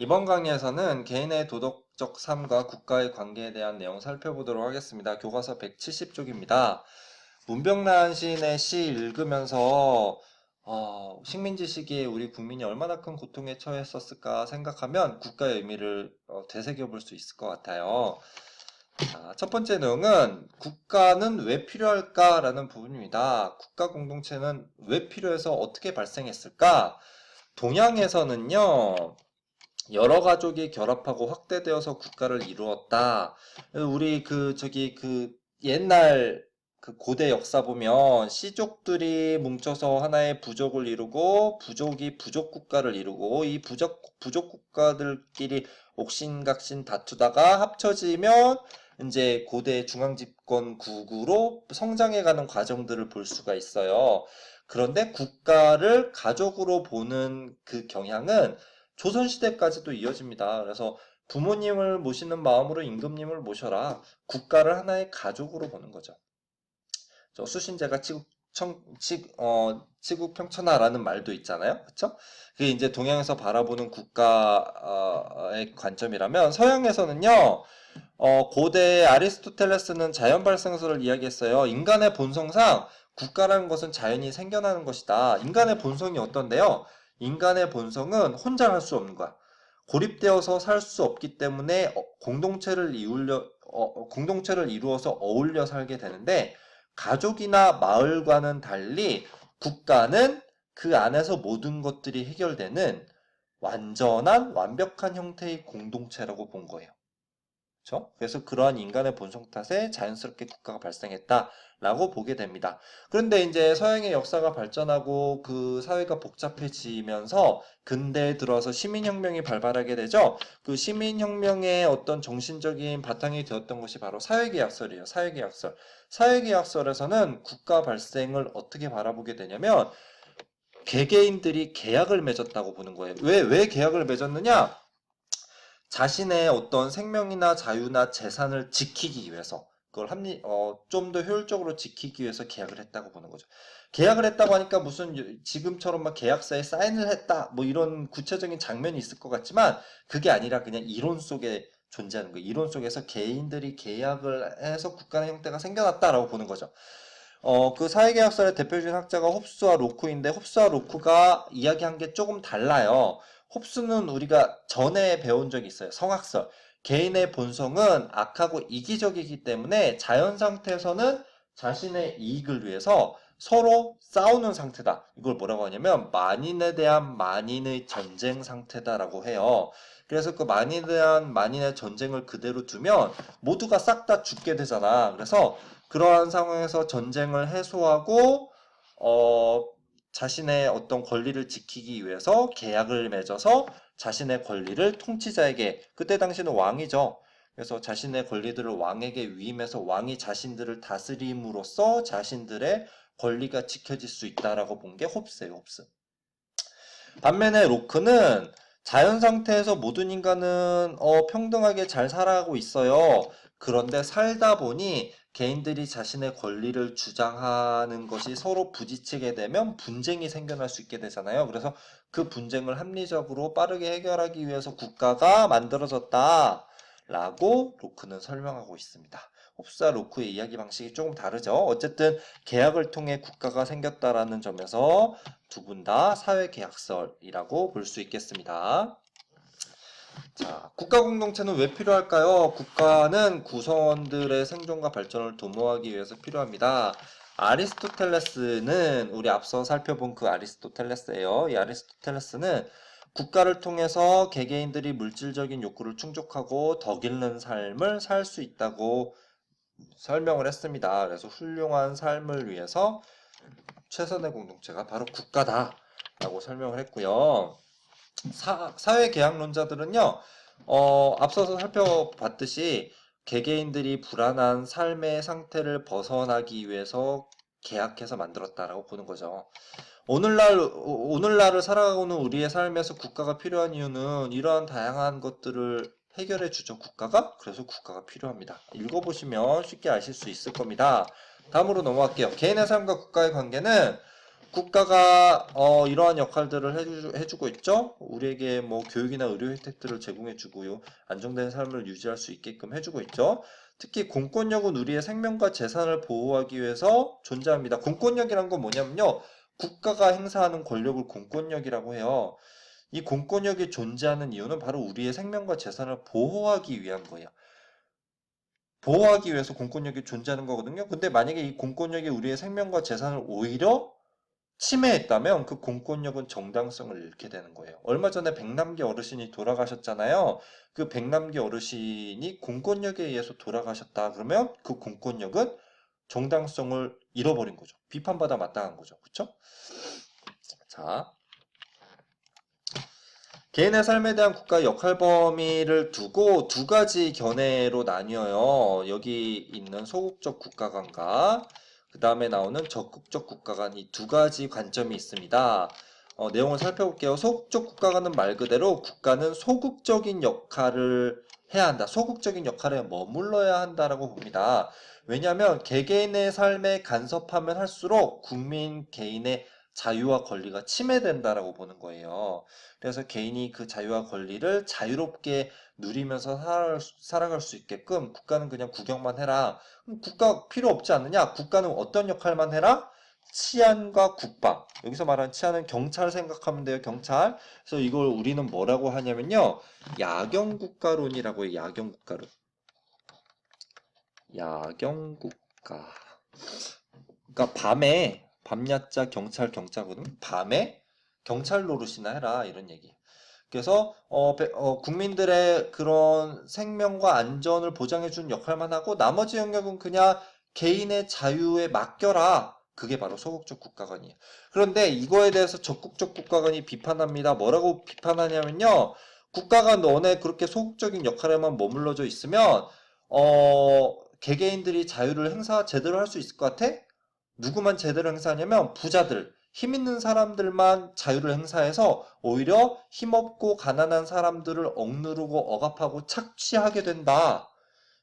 이번 강의에서는 개인의 도덕적 삶과 국가의 관계에 대한 내용 살펴보도록 하겠습니다. 교과서 170쪽입니다. 문병란 시인의 시 읽으면서 어, 식민지 시기에 우리 국민이 얼마나 큰 고통에 처했었을까 생각하면 국가의 의미를 어, 되새겨볼 수 있을 것 같아요. 자, 첫 번째 내용은 국가는 왜 필요할까라는 부분입니다. 국가 공동체는 왜 필요해서 어떻게 발생했을까? 동양에서는요, 여러 가족이 결합하고 확대되어서 국가를 이루었다. 우리 그 저기 그 옛날 그 고대 역사 보면 씨족들이 뭉쳐서 하나의 부족을 이루고 부족이 부족 국가를 이루고 이 부족 부족 국가들끼리 옥신각신 다투다가 합쳐지면 이제 고대 중앙 집권국으로 성장해가는 과정들을 볼 수가 있어요. 그런데 국가를 가족으로 보는 그 경향은 조선시대까지도 이어집니다. 그래서 부모님을 모시는 마음으로 임금님을 모셔라. 국가를 하나의 가족으로 보는 거죠. 저 수신제가 치국 청, 치, 어, 치국 평천하라는 말도 있잖아요. 그쵸? 그게 이제 동양에서 바라보는 국가의 관점이라면 서양에서는요, 어, 고대 아리스토텔레스는 자연 발생설을 이야기했어요. 인간의 본성상 국가라는 것은 자연이 생겨나는 것이다. 인간의 본성이 어떤데요? 인간의 본성은 혼자 할 수 없는 거야. 고립되어서 살 수 없기 때문에 어, 공동체를 이루려 어, 공동체를 이루어서 어울려 살게 되는데 가족이나 마을과는 달리 국가는 그 안에서 모든 것들이 해결되는 완전한 완벽한 형태의 공동체라고 본 거예요. 그렇죠? 그래서 그러한 인간의 본성 탓에 자연스럽게 국가가 발생했다라고 보게 됩니다. 그런데 이제 서양의 역사가 발전하고 그 사회가 복잡해지면서 근대에 들어서 시민혁명이 발발하게 되죠. 그 시민혁명의 어떤 정신적인 바탕이 되었던 것이 바로 사회계약설이에요. 사회계약설. 사회계약설에서는 국가 발생을 어떻게 바라보게 되냐면 개개인들이 계약을 맺었다고 보는 거예요. 왜, 왜 계약을 맺었느냐? 자신의 어떤 생명이나 자유나 재산을 지키기 위해서 그걸 합리 어, 좀 더 효율적으로 지키기 위해서 계약을 했다고 보는 거죠. 계약을 했다고 하니까 무슨 지금처럼 막 계약서에 사인을 했다 뭐 이런 구체적인 장면이 있을 것 같지만 그게 아니라 그냥 이론 속에 존재하는 거예요. 이론 속에서 개인들이 계약을 해서 국가의 형태가 생겨났다라고 보는 거죠. 어, 그 사회계약설의 대표적인 학자가 홉스와 로크인데 홉스와 로크가 이야기한 게 조금 달라요. 홉스는 우리가 전에 배운 적이 있어요. 성악설. 개인의 본성은 악하고 이기적이기 때문에 자연 상태에서는 자신의 이익을 위해서 서로 싸우는 상태다. 이걸 뭐라고 하냐면 만인에 대한 만인의 전쟁 상태다라고 해요. 그래서 그 만인에 대한 만인의 전쟁을 그대로 두면 모두가 싹 다 죽게 되잖아. 그래서 그러한 상황에서 전쟁을 해소하고 어 자신의 어떤 권리를 지키기 위해서 계약을 맺어서 자신의 권리를 통치자에게 그때 당시는 왕이죠. 그래서 자신의 권리들을 왕에게 위임해서 왕이 자신들을 다스림으로써 자신들의 권리가 지켜질 수 있다라고 본 게 홉스예요, 홉스. 반면에 로크는 자연 상태에서 모든 인간은 어, 평등하게 잘 살아가고 있어요. 그런데 살다 보니 개인들이 자신의 권리를 주장하는 것이 서로 부딪히게 되면 분쟁이 생겨날 수 있게 되잖아요. 그래서 그 분쟁을 합리적으로 빠르게 해결하기 위해서 국가가 만들어졌다. 라고 로크는 설명하고 있습니다. 홉스와 로크의 이야기 방식이 조금 다르죠. 어쨌든 계약을 통해 국가가 생겼다라는 점에서 두 분 다 사회 계약설이라고 볼 수 있겠습니다. 자, 국가 공동체는 왜 필요할까요? 국가는 구성원들의 생존과 발전을 도모하기 위해서 필요합니다. 아리스토텔레스는 우리 앞서 살펴본 그 아리스토텔레스예요. 이 아리스토텔레스는 국가를 통해서 개개인들이 물질적인 욕구를 충족하고 덕 있는 삶을 살 수 있다고 설명을 했습니다. 그래서 훌륭한 삶을 위해서 최선의 공동체가 바로 국가다라고 설명을 했고요. 사, 사회 계약론자들은요, 어, 앞서서 살펴봤듯이 개개인들이 불안한 삶의 상태를 벗어나기 위해서 계약해서 만들었다라고 보는 거죠. 오늘날, 오늘날을 살아가고는 우리의 삶에서 국가가 필요한 이유는 이러한 다양한 것들을 해결해 주죠, 국가가. 그래서 국가가 필요합니다. 읽어보시면 쉽게 아실 수 있을 겁니다. 다음으로 넘어갈게요. 개인의 삶과 국가의 관계는 국가가 어, 이러한 역할들을 해주, 해주고 있죠. 우리에게 뭐 교육이나 의료 혜택들을 제공해주고요. 안정된 삶을 유지할 수 있게끔 해주고 있죠. 특히 공권력은 우리의 생명과 재산을 보호하기 위해서 존재합니다. 공권력이란 건 뭐냐면요. 국가가 행사하는 권력을 공권력이라고 해요. 이 공권력이 존재하는 이유는 바로 우리의 생명과 재산을 보호하기 위한 거예요. 보호하기 위해서 공권력이 존재하는 거거든요. 근데 만약에 이 공권력이 우리의 생명과 재산을 오히려 침해했다면 그 공권력은 정당성을 잃게 되는 거예요. 얼마 전에 백남기 어르신이 돌아가셨잖아요. 그 백남기 어르신이 공권력에 의해서 돌아가셨다. 그러면 그 공권력은 정당성을 잃어버린 거죠. 비판받아 마땅한 거죠. 그쵸? 자. 개인의 삶에 대한 국가 역할 범위를 두고 두 가지 견해로 나뉘어요. 여기 있는 소극적 국가관과 그 다음에 나오는 적극적 국가관 이두 가지 관점이 있습니다. 어, 내용을 살펴볼게요. 소극적 국가관은 말 그대로 국가는 소극적인 역할을 해야 한다. 소극적인 역할에 머물러야 한다라고 봅니다. 왜냐하면 개개인의 삶에 간섭하면 할수록 국민 개인의 자유와 권리가 침해된다라고 보는 거예요. 그래서 개인이 그 자유와 권리를 자유롭게 누리면서 살아갈 수- 있게끔 국가는 그냥 구경만 해라. 국가 필요 없지 않느냐? 국가는 어떤 역할만 해라? 치안과 국방. 여기서 말하는 치안은 경찰 생각하면 돼요. 경찰. 그래서 이걸 우리는 뭐라고 하냐면요. 야경국가론이라고 해요. 야경국가론. 야경국가. 그러니까 밤에 밤야자 경찰 경찰거든. 밤에 경찰 노릇이나 해라 이런 얘기. 그래서 어, 배- 어, 국민들의 그런 생명과 안전을 보장해 주는 역할만 하고 나머지 영역은 그냥 개인의 자유에 맡겨라. 그게 바로 소극적 국가관이에요. 그런데 이거에 대해서 적극적 국가관이 비판합니다. 뭐라고 비판하냐면요. 국가가 너네 그렇게 소극적인 역할에만 머물러져 있으면 어, 개개인들이 자유를 행사 제대로 할 수 있을 것 같아? 누구만 제대로 행사하냐면 부자들, 힘 있는 사람들만 자유를 행사해서 오히려 힘없고 가난한 사람들을 억누르고 억압하고 착취하게 된다.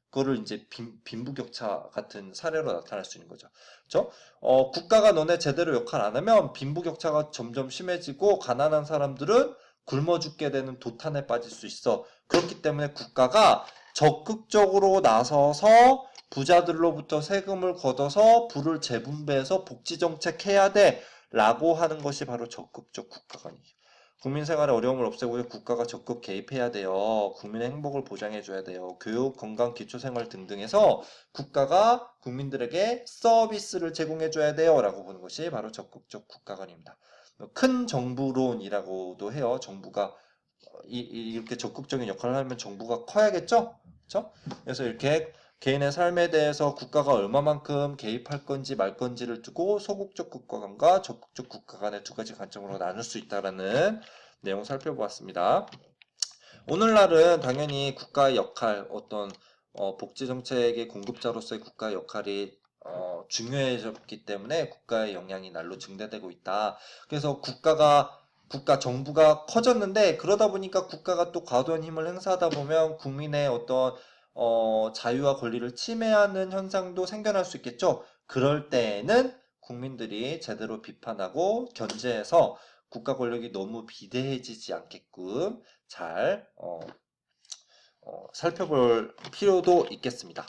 그거를 이제 빈, 빈부격차 같은 사례로 나타날 수 있는 거죠. 그렇죠? 어, 국가가 너네 제대로 역할 안 하면 빈부격차가 점점 심해지고 가난한 사람들은 굶어 죽게 되는 도탄에 빠질 수 있어. 그렇기 때문에 국가가 적극적으로 나서서 부자들로부터 세금을 걷어서 부를 재분배해서 복지 정책 해야 돼. 라고 하는 것이 바로 적극적 국가관이죠. 국민 생활의 어려움을 없애고 국가가 적극 개입해야 돼요. 국민의 행복을 보장해 줘야 돼요. 교육, 건강, 기초 생활 등등에서 국가가 국민들에게 서비스를 제공해 줘야 돼요. 라고 보는 것이 바로 적극적 국가관입니다. 큰 정부론이라고도 해요. 정부가 이, 이- 이렇게 적극적인 역할을 하면 정부가 커야겠죠? 그렇죠? 그래서 이렇게 개인의 삶에 대해서 국가가 얼마만큼 개입할 건지 말 건지를 두고 소극적 국가관과 적극적 국가관의 두 가지 관점으로 나눌 수 있다라는 내용을 살펴보았습니다. 오늘날은 당연히 국가의 역할, 어떤 어, 복지 정책의 공급자로서의 국가의 역할이 어, 중요해졌기 때문에 국가의 영향이 날로 증대되고 있다. 그래서 국가가 국가 정부가 커졌는데 그러다 보니까 국가가 또 과도한 힘을 행사하다 보면 국민의 어떤 어, 자유와 권리를 침해하는 현상도 생겨날 수 있겠죠. 그럴 때에는 국민들이 제대로 비판하고 견제해서 국가 권력이 너무 비대해지지 않게끔 잘 어, 어, 살펴볼 필요도 있겠습니다.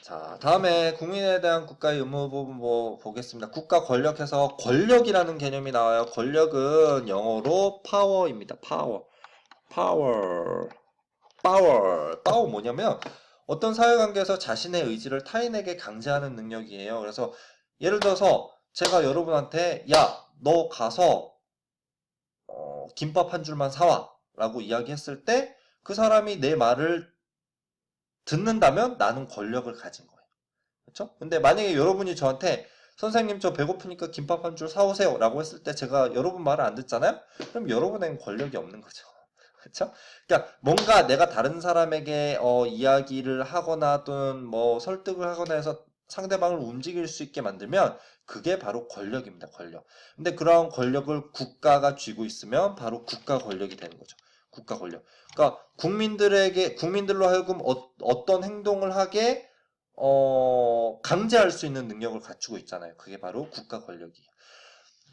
자, 다음에 국민에 대한 국가의 의무 부분 뭐 보겠습니다. 국가 권력에서 권력이라는 개념이 나와요. 권력은 영어로 파워입니다. 파워. 파워. 파워. 파워 뭐냐면 어떤 사회관계에서 자신의 의지를 타인에게 강제하는 능력이에요. 그래서 예를 들어서 제가 여러분한테 야, 너 가서 어, 김밥 한 줄만 사와 라고 이야기했을 때 그 사람이 내 말을 듣는다면 나는 권력을 가진 거예요. 그렇죠? 근데 만약에 여러분이 저한테 선생님 저 배고프니까 김밥 한 줄 사오세요 라고 했을 때 제가 여러분 말을 안 듣잖아요? 그럼 여러분에겐 권력이 없는 거죠. 그렇죠? 그러니까 뭔가 내가 다른 사람에게 어, 이야기를 하거나 또는 뭐 설득을 하거나 해서 상대방을 움직일 수 있게 만들면 그게 바로 권력입니다. 권력. 근데 그러한 권력을 국가가 쥐고 있으면 바로 국가 권력이 되는 거죠. 국가 권력. 그러니까 국민들에게 국민들로 하여금 어, 떤 행동을 하게 어, 강제할 수 있는 능력을 갖추고 있잖아요. 그게 바로 국가 권력이에요.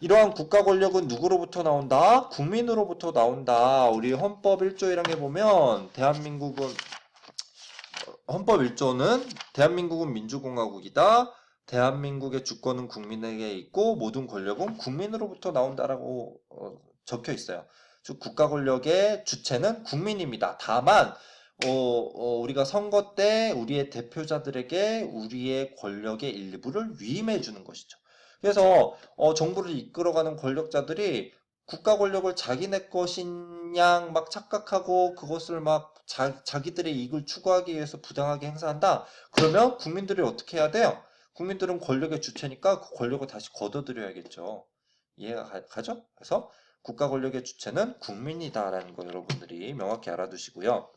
이러한 국가 권력은 누구로부터 나온다? 국민으로부터 나온다. 우리 헌법 1조 1항에 보면 대한민국은 어, 헌법 1조는 대한민국은 민주공화국이다. 대한민국의 주권은 국민에게 있고 모든 권력은 국민으로부터 나온다라고 어, 적혀 있어요. 즉 국가 권력의 주체는 국민입니다. 다만 어, 어, 우리가 선거 때 우리의 대표자들에게 우리의 권력의 일부를 위임해 주는 것이죠. 그래서 어, 정부를 이끌어가는 권력자들이 국가 권력을 자기네 것인 양 막 착각하고 그것을 막 자, 자기들의 이익을 추구하기 위해서 부당하게 행사한다. 그러면 국민들이 어떻게 해야 돼요? 국민들은 권력의 주체니까 그 권력을 다시 걷어들여야겠죠. 이해가 가, 가 죠? 그래서 국가 권력의 주체는 국민이다라는 거 여러분들이 명확히 알아두시고요.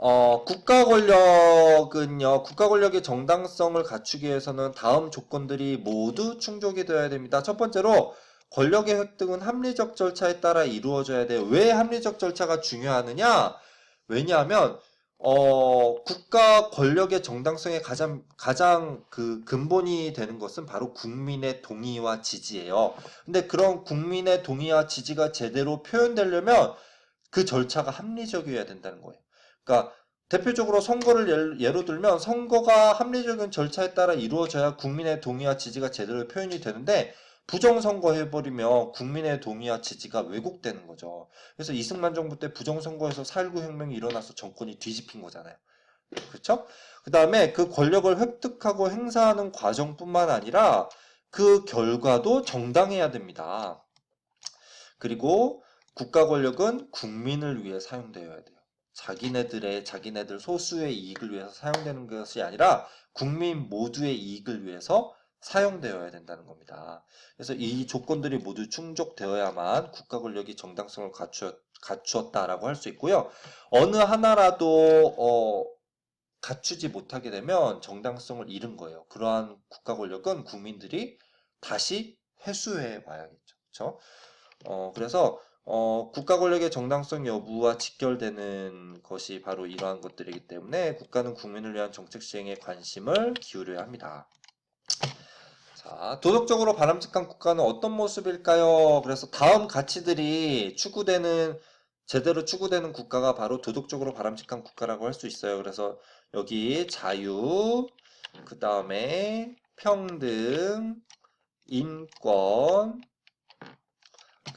어, 국가 권력은요, 국가 권력의 정당성을 갖추기 위해서는 다음 조건들이 모두 충족이 되어야 됩니다. 첫 번째로, 권력의 획득은 합리적 절차에 따라 이루어져야 돼요. 왜 합리적 절차가 중요하느냐? 왜냐하면, 어, 국가 권력의 정당성의 가장, 가장 그 근본이 되는 것은 바로 국민의 동의와 지지예요. 근데 그런 국민의 동의와 지지가 제대로 표현되려면 그 절차가 합리적이어야 된다는 거예요. 그러니까 대표적으로 선거를 예를, 예로 들면 선거가 합리적인 절차에 따라 이루어져야 국민의 동의와 지지가 제대로 표현이 되는데 부정선거 해버리면 국민의 동의와 지지가 왜곡되는 거죠. 그래서 이승만 정부 때 부정선거에서 4.19 혁명이 일어나서 정권이 뒤집힌 거잖아요. 그렇죠? 그 다음에 그 권력을 획득하고 행사하는 과정뿐만 아니라 그 결과도 정당해야 됩니다. 그리고 국가 권력은 국민을 위해 사용되어야 돼요. 자기네들의 자기네들 소수의 이익을 위해서 사용되는 것이 아니라 국민 모두의 이익을 위해서 사용되어야 된다는 겁니다. 그래서 이 조건들이 모두 충족되어야만 국가 권력이 정당성을 갖추었, 갖추었다라고 할 수 있고요. 어느 하나라도 어, 갖추지 못하게 되면 정당성을 잃은 거예요. 그러한 국가 권력은 국민들이 다시 회수해 와야겠죠. 그렇죠? 어, 그래서 어, 국가 권력의 정당성 여부와 직결되는 것이 바로 이러한 것들이기 때문에 국가는 국민을 위한 정책 시행에 관심을 기울여야 합니다. 자, 도덕적으로 바람직한 국가는 어떤 모습일까요? 그래서 다음 가치들이 추구되는 제대로 추구되는 국가가 바로 도덕적으로 바람직한 국가라고 할 수 있어요. 그래서 여기 자유, 그 다음에 평등, 인권,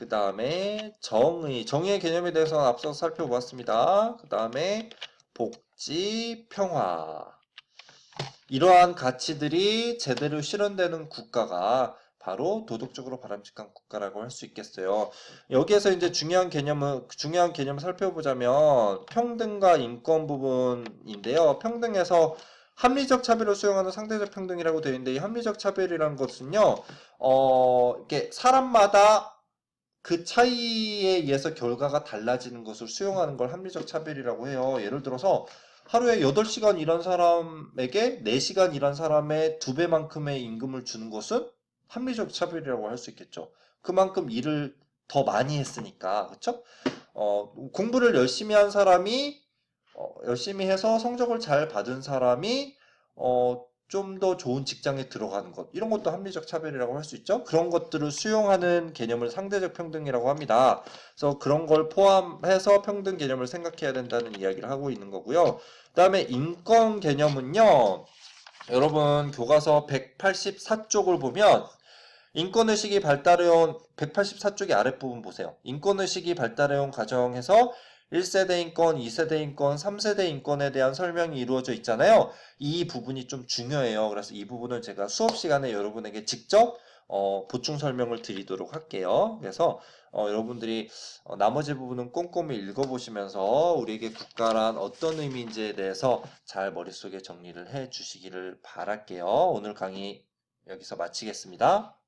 그 다음에 정의, 정의의 개념에 대해서 앞서 살펴보았습니다. 그 다음에 복지, 평화. 이러한 가치들이 제대로 실현되는 국가가 바로 도덕적으로 바람직한 국가라고 할 수 있겠어요. 여기에서 이제 중요한 개념을 중요한 개념을 살펴보자면 평등과 인권 부분인데요. 평등에서 합리적 차별을 수용하는 상대적 평등이라고 되어 있는데 이 합리적 차별이라는 것은요. 어, 이렇게 사람마다 그 차이에 의해서 결과가 달라지는 것을 수용하는 걸 합리적 차별이라고 해요. 예를 들어서 하루에 8시간 일한 사람에게 4시간 일한 사람의 두 배만큼의 임금을 주는 것은 합리적 차별이라고 할 수 있겠죠. 그만큼 일을 더 많이 했으니까. 그렇죠? 어, 공부를 열심히 한 사람이 어, 열심히 해서 성적을 잘 받은 사람이 어, 좀 더 좋은 직장에 들어가는 것 이런 것도 합리적 차별이라고 할 수 있죠. 그런 것들을 수용하는 개념을 상대적 평등이라고 합니다. 그래서 그런 걸 포함해서 평등 개념을 생각해야 된다는 이야기를 하고 있는 거고요. 그다음에 인권 개념은요. 여러분 교과서 184쪽을 보면 인권의식이 발달해온 184쪽의 아랫부분 보세요. 인권의식이 발달해온 과정에서 1세대 인권, 2세대 인권, 3세대 인권에 대한 설명이 이루어져 있잖아요. 이 부분이 좀 중요해요. 그래서 이 부분을 제가 수업 시간에 여러분에게 직접 어, 보충 설명을 드리도록 할게요. 그래서 어, 여러분들이 어, 나머지 부분은 꼼꼼히 읽어보시면서 우리에게 국가란 어떤 의미인지에 대해서 잘 머릿속에 정리를 해 주시기를 바랄게요. 오늘 강의 여기서 마치겠습니다.